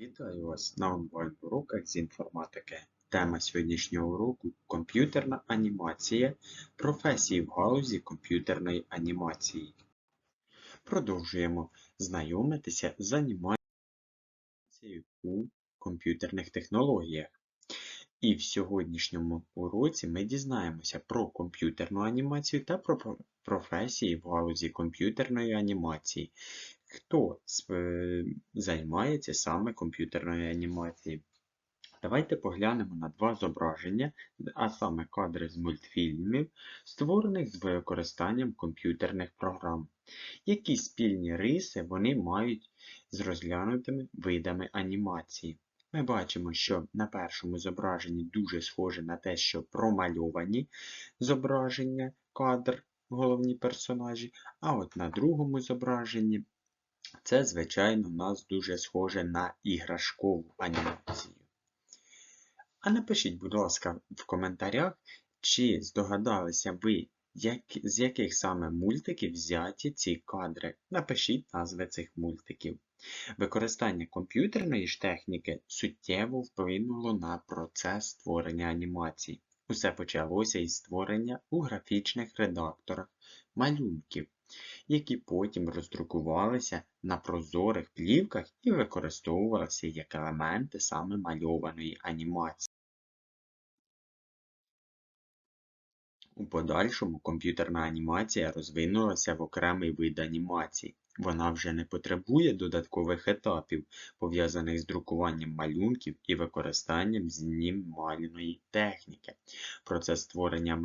Вітаю вас на онлайн-уроках з інформатики. Тема сьогоднішнього уроку комп'ютерна анімація професії в галузі комп'ютерної анімації. Продовжуємо знайомитися з анімацією у комп'ютерних технологіях. І в сьогоднішньому уроці ми дізнаємося про комп'ютерну анімацію та про професії в галузі комп'ютерної анімації. Хто е, займається саме комп'ютерною анімацією? Давайте поглянемо на два зображення, а саме кадри з мультфільмів, створених з використанням комп'ютерних програм. Які спільні риси вони мають з розглянутими видами анімації? Ми бачимо, що на першому зображенні дуже схоже на те, що промальовані зображення, кадр, головні персонажі, а от на другому зображенні це, звичайно, в нас дуже схоже на іграшкову анімацію. А напишіть, будь ласка, в коментарях, чи здогадалися ви, як, з яких саме мультиків взяті ці кадри. Напишіть назви цих мультиків. Використання комп'ютерної ж техніки суттєво вплинуло на процес створення анімацій. Усе почалося із створення у графічних редакторах малюнків, які потім роздрукувалися на прозорих плівках і використовувалися як елементи саме мальованої анімації. У подальшому комп'ютерна анімація розвинулася в окремий вид анімації. Вона вже не потребує додаткових етапів, пов'язаних з друкуванням малюнків і використанням знімальної техніки. Процес створення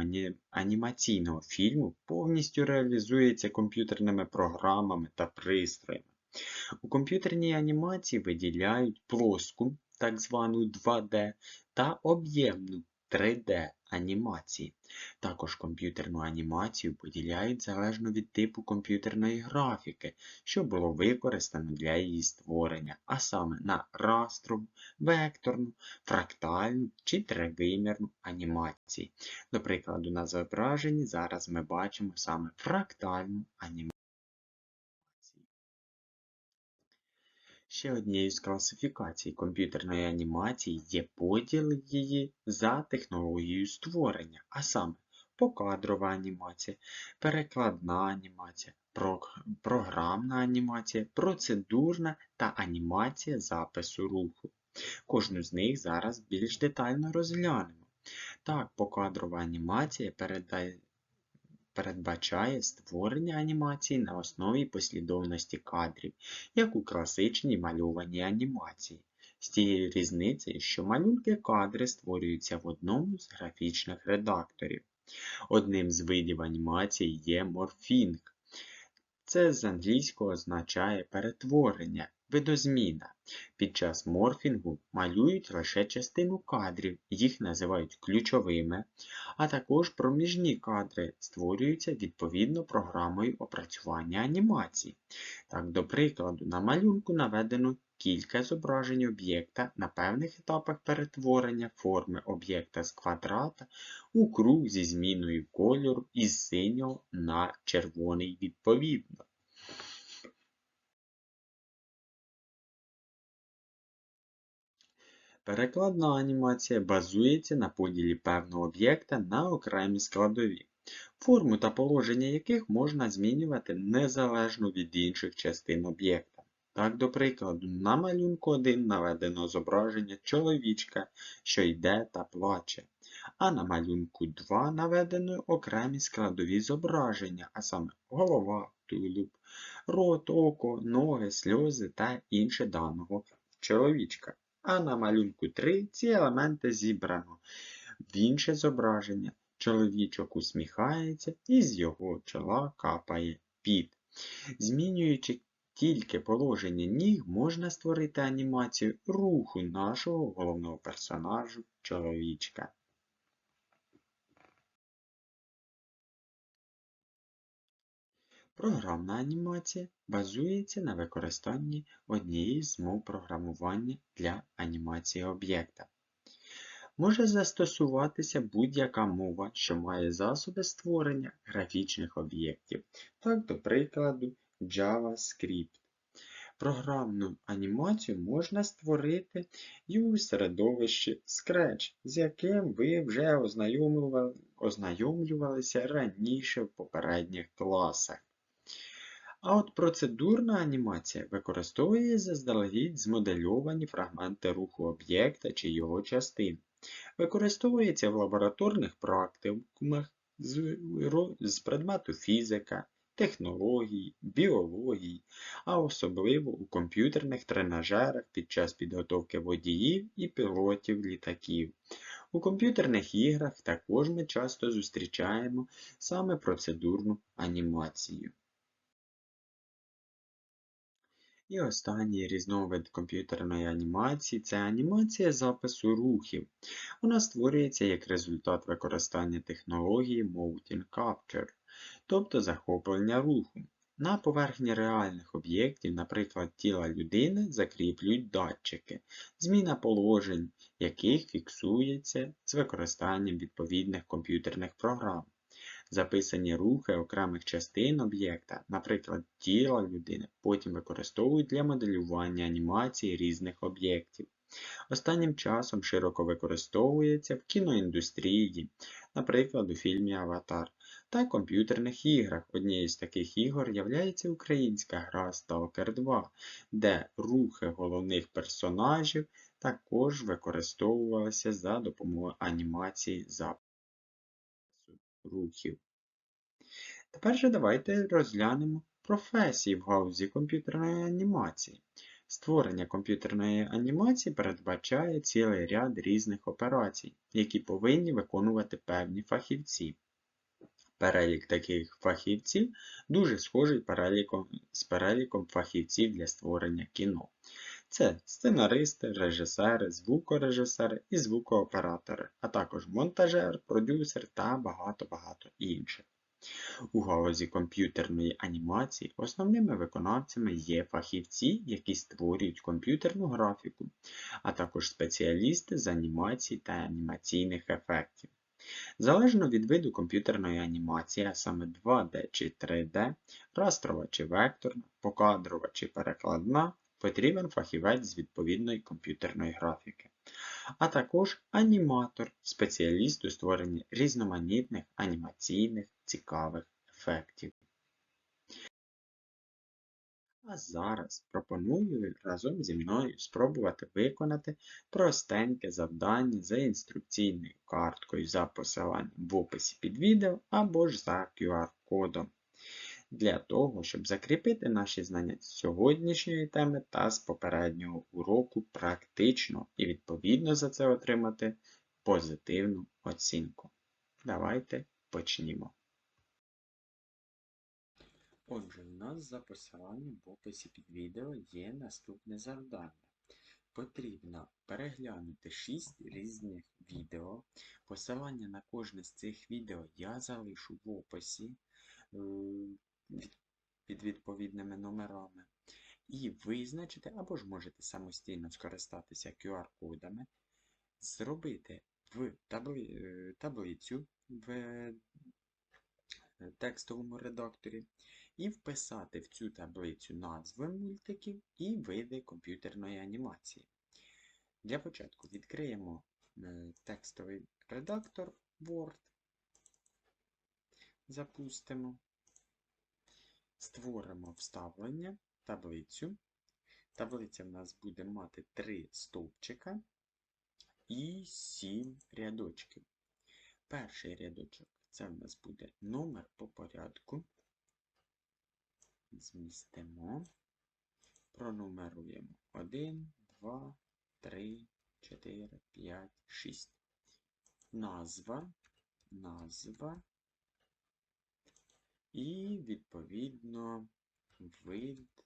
анімаційного фільму повністю реалізується комп'ютерними програмами та пристроями. У комп'ютерній анімації виділяють плоску, так звану 2D, та об'ємну 3D анімації. Також комп'ютерну анімацію поділяють залежно від типу комп'ютерної графіки, що було використано для її створення, а саме на растрову, векторну, фрактальну чи тривимірну анімації. До прикладу, на зображенні зараз ми бачимо саме фрактальну анімацію. Ще однією з класифікацій комп'ютерної анімації є поділ її за технологією створення, а саме покадрова анімація, перекладна анімація, програмна анімація, процедурна та анімація запису руху. Кожну з них зараз більш детально розглянемо. Так, покадрова анімація передає передбачає створення анімації на основі послідовності кадрів, як у класичній мальованій анімації. З тією різницею, що малюнки кадри створюються в одному з графічних редакторів. Одним з видів анімації є морфінг. Це з англійського означає перетворення, видозміна. Під час морфінгу малюють лише частину кадрів, їх називають ключовими, а також проміжні кадри створюються відповідно програмою опрацювання анімації. Так, до прикладу, на малюнку наведено кілька зображень об'єкта на певних етапах перетворення форми об'єкта з квадрата у круг зі зміною кольору із синього на червоний відповідно. Перекладна анімація базується на поділі певного об'єкта на окремі складові, форму та положення яких можна змінювати незалежно від інших частин об'єкта. Так, до прикладу, на малюнку 1 наведено зображення чоловічка, що йде та плаче, а на малюнку 2 наведено окремі складові зображення, а саме голова, тулуб, рот, око, ноги, сльози та інше даного чоловічка. А на малюнку 3 ці елементи зібрано в інше зображення. Чоловічок усміхається і з його чола капає піт. Змінюючи тільки положення ніг, можна створити анімацію руху нашого головного персонажу чоловічка. Програмна анімація базується на використанні однієї з мов програмування для анімації об'єкта. Може застосуватися будь-яка мова, що має засоби створення графічних об'єктів, так, до прикладу, JavaScript. Програмну анімацію можна створити і у середовищі Scratch, з яким ви вже ознайомлювалися раніше в попередніх класах. А от процедурна анімація використовує заздалегідь змодельовані фрагменти руху об'єкта чи його частин. Використовується в лабораторних практикумах з, предмету фізика, технологій, біології, а особливо у комп'ютерних тренажерах під час підготовки водіїв і пілотів літаків. У комп'ютерних іграх також ми часто зустрічаємо саме процедурну анімацію. І останній різновид комп'ютерної анімації це анімація запису рухів. Вона створюється як результат використання технології Motion Capture, тобто захоплення руху. На поверхні реальних об'єктів, наприклад, тіла людини, закріплюють датчики, зміна положень яких фіксується з використанням відповідних комп'ютерних програм. Записані рухи окремих частин об'єкта, наприклад, тіла людини, потім використовують для моделювання анімації різних об'єктів. Останнім часом широко використовується в кіноіндустрії, наприклад, у фільмі Аватар, та комп'ютерних іграх. Однією з таких ігор являється українська гра Stalker 2, де рухи головних персонажів також використовувалися за допомогою анімації запису рухів. Тепер же давайте розглянемо професії в галузі комп'ютерної анімації. Створення комп'ютерної анімації передбачає цілий ряд різних операцій, які повинні виконувати певні фахівці. Перелік таких фахівців дуже схожий з переліком фахівців для створення кіно. Це сценаристи, режисери, звукорежисери і звукооператори, а також монтажер, продюсер та багато-багато інших. У галузі комп'ютерної анімації основними виконавцями є фахівці, які створюють комп'ютерну графіку, а також спеціалісти з анімації та анімаційних ефектів. Залежно від виду комп'ютерної анімації, а саме 2D чи 3D, растрова чи векторна, покадрова чи перекладна, потрібен фахівець з відповідної комп'ютерної графіки, а також аніматор, спеціаліст у створенні різноманітних анімаційних цікавих ефектів. А зараз пропоную разом зі мною спробувати виконати простеньке завдання за інструкційною карткою за посиланням в описі під відео або ж за QR-кодом. Для того, щоб закріпити наші знання з сьогоднішньої теми та з попереднього уроку практично і відповідно за це отримати позитивну оцінку. Давайте почнімо. Отже, у нас за посиланням в описі під відео є наступне завдання. Потрібно переглянути 6 різних відео. Посилання на кожне з цих відео я залишу в описі під відповідними номерами. І визначити, або ж можете самостійно скористатися QR-кодами, зробити в табли... е, таблицю в е, текстовому редакторі і вписати в цю таблицю назви мультиків і види комп'ютерної анімації. Для початку відкриємо е, текстовий редактор Word, запустимо, створимо вставлення, таблицю. Таблиця в нас буде мати 3 стовпчика і 7 рядочків. Перший рядочок це в нас буде номер по порядку. Змістимо, пронумеруємо 1, 2, 3, 4, 5, 6. Назва, назва і, відповідно, вид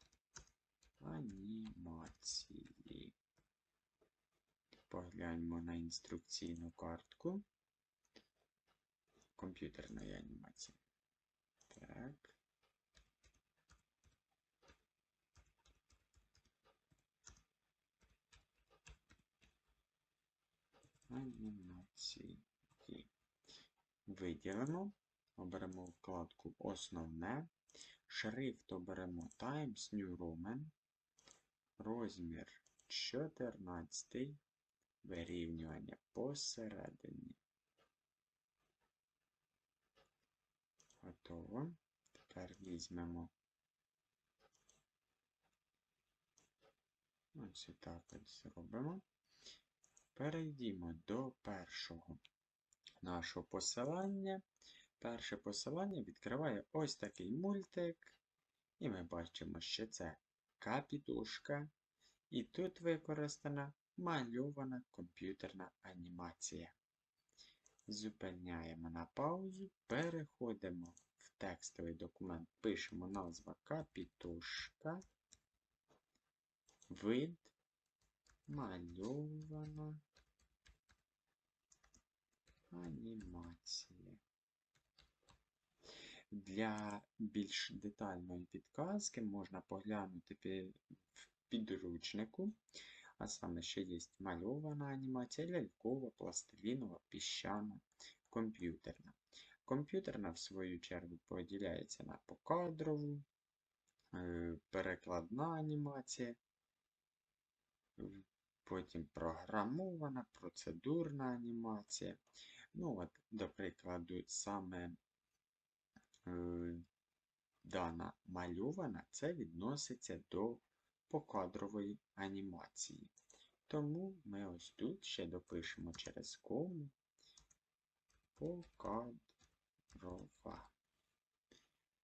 анімації. Погляньмо на інструкційну картку комп'ютерної анімації. Так. Анімації. Виділимо, оберемо вкладку Основне. Шрифт оберемо Times New Roman. розмір 14, вирівнювання посередині. Готово. Тепер візьмемо ось і так ось зробимо. Перейдімо до першого нашого посилання. Перше посилання відкриває ось такий мультик. І ми бачимо, що це капітушка. І тут використана мальована комп'ютерна анімація. Зупиняємо на паузу, переходимо в текстовий документ, пишемо назва капітушка, вид, мальована анімація. Для більш детальної підказки можна поглянути в підручнику, а саме, що є мальована анімація, лялькова, пластилінова, піщана, комп'ютерна. Комп'ютерна, в свою чергу, поділяється на покадрову, е, перекладна анімація, потім програмована, процедурна анімація. Ну, от, до прикладу, саме дана мальована, це відноситься до покадрової анімації. Тому ми ось тут ще допишемо через кому покадрова.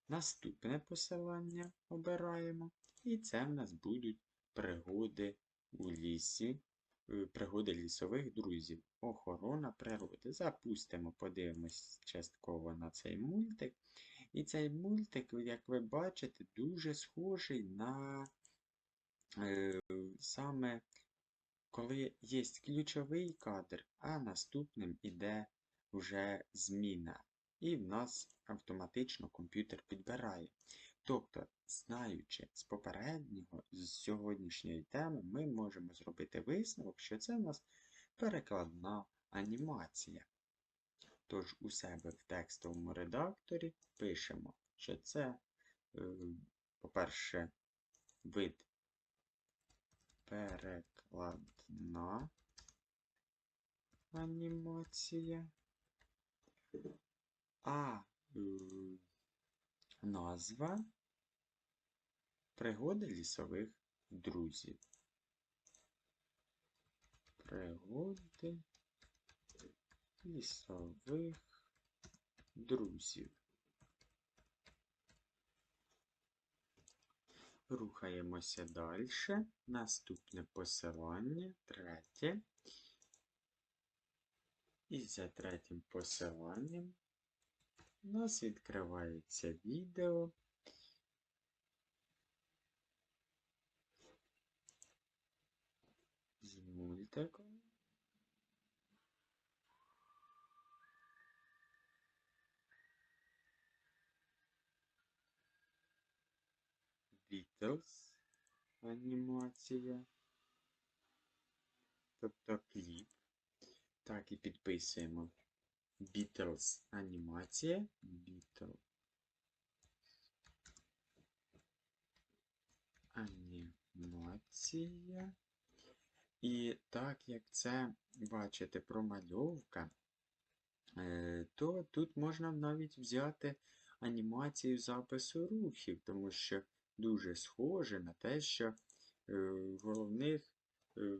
Наступне посилання обираємо, і це в нас будуть пригоди у лісі, е, пригоди лісових друзів, охорона природи. Запустимо, подивимось частково на цей мультик. І цей мультик, як ви бачите, дуже схожий на е, саме коли є ключовий кадр, а наступним іде вже зміна. І в нас автоматично комп'ютер підбирає. Тобто, знаючи з попереднього, з сьогоднішньої теми, ми можемо зробити висновок, що це в нас перекладна анімація. Тож у себе в текстовому редакторі пишемо, що це, е, по-перше, вид перекладна анімація, а е, назва пригоди лісових друзів. Пригоди лісових друзів. Рухаємося далі. Наступне посилання, третє. І за третім посиланням у нас відкривається відео. З мультиком. Beatles анімація. Тобто кліп. Так і підписуємо. Beatles анімація. Beatles. Анімація. І так як це, бачите, промальовка, е, то тут можна навіть взяти анімацію запису рухів, тому що дуже схоже на те, що е, головних е,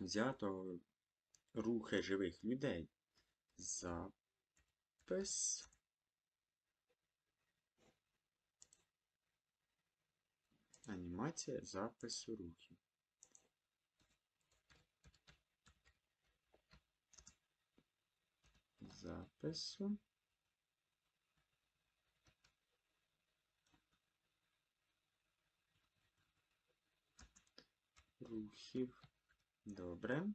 взято рухи живих людей. Запис. Анімація запису рухів. Запису. Рухів. Добре.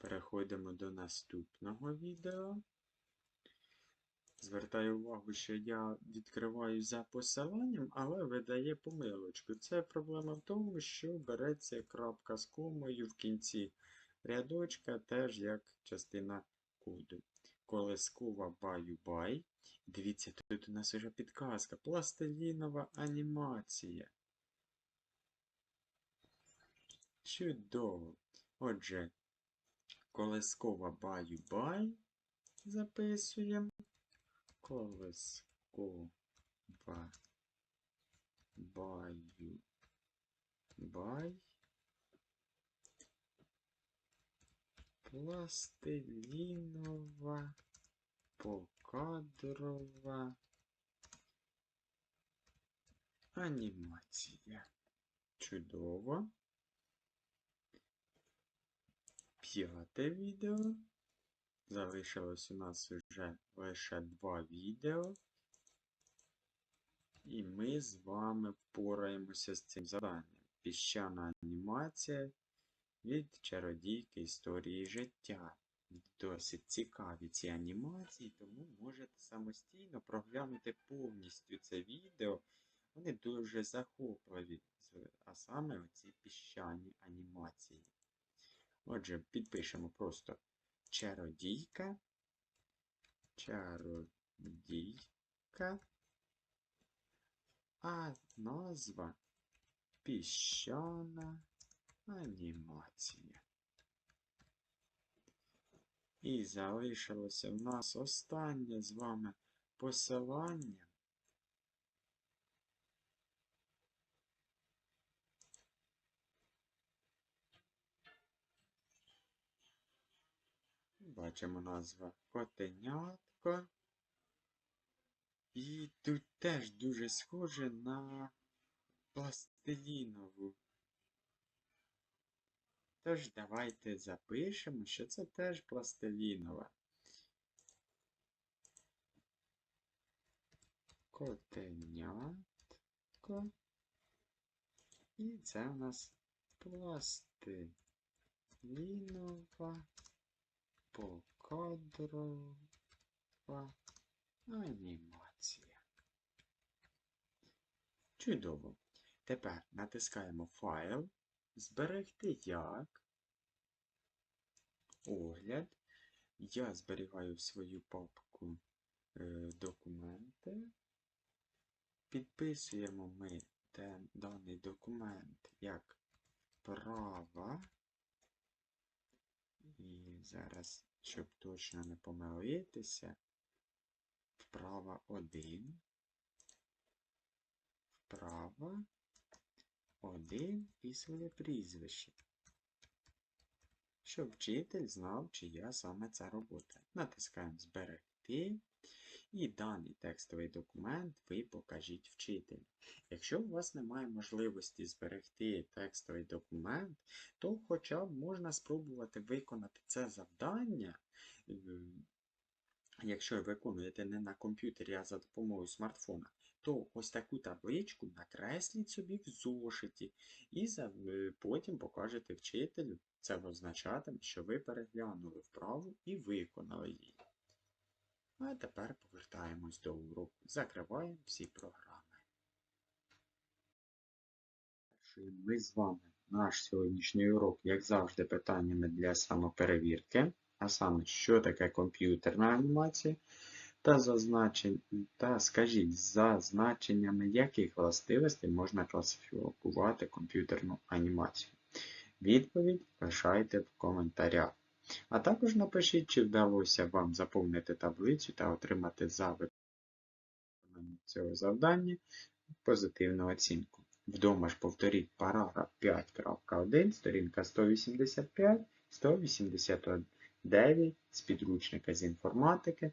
Переходимо до наступного відео. Звертаю увагу, що я відкриваю за посиланням, але видає помилочку. Це проблема в тому, що береться крапка з комою в кінці рядочка, теж як частина коду. Колескова баю-бай. Дивіться, тут у нас вже підказка. Пластилінова анімація. Чудово. Отже, колескова баю-бай записуємо. Колескова баю-бай. Пластилінова покадрова анімація. Чудово. П'яте відео. Залишилось у нас вже лише два відео. І ми з вами впораємося з цим завданням. Піщана анімація від чародійки історії життя. Досить цікаві ці анімації, тому можете самостійно проглянути повністю це відео. Вони дуже захопливі, а саме оці піщані анімації. Отже, підпишемо просто чародійка, чародійка, а назва піщана анімація. І залишилося в нас останнє з вами посилання. Бачимо назва котенятко. І тут теж дуже схоже на пластилінову. Тож давайте запишемо, що це теж пластилінова. Котенятко. І це у нас пластилінова покадрова анімація. Чудово. Тепер натискаємо файл, зберегти як. Огляд. Я зберігаю свою папку е, документи. Підписуємо ми даний документ як права. І зараз, щоб точно не помилитися, вправа 1, вправа 1 і своє прізвище. Щоб вчитель знав, чия саме ця робота. Натискаємо Зберегти. І даний текстовий документ ви покажіть вчителю. Якщо у вас немає можливості зберегти текстовий документ, то хоча б можна спробувати виконати це завдання. Якщо ви виконуєте не на комп'ютері, а за допомогою смартфона, то ось таку табличку накресліть собі в зошиті і потім покажете вчителю. Це означатиме, що ви переглянули вправу і виконали її. А тепер повертаємось до уроку. Закриваємо всі програми. Ми з вами наш сьогоднішній урок, як завжди, питаннями для самоперевірки, а саме, що таке комп'ютерна анімація, та та скажіть, за значеннями яких властивостей можна класифікувати комп'ютерну анімацію. Відповідь лишайте в коментарях. А також напишіть, чи вдалося вам заповнити таблицю та отримати за виконання цього завдання позитивну оцінку. Вдома ж повторіть параграф 5.1, сторінка 185, 189 з підручника з інформатики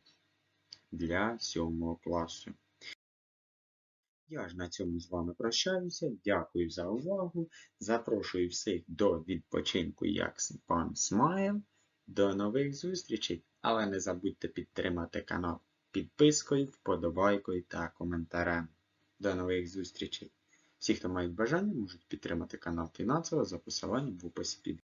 для 7 класу. Я ж на цьому з вами прощаюся. Дякую за увагу. Запрошую всіх до відпочинку як пан Смайл. До нових зустрічей, але не забудьте підтримати канал підпискою, вподобайкою та коментарем. До нових зустрічей! Всі, хто мають бажання, можуть підтримати канал фінансово за посиланням в описі під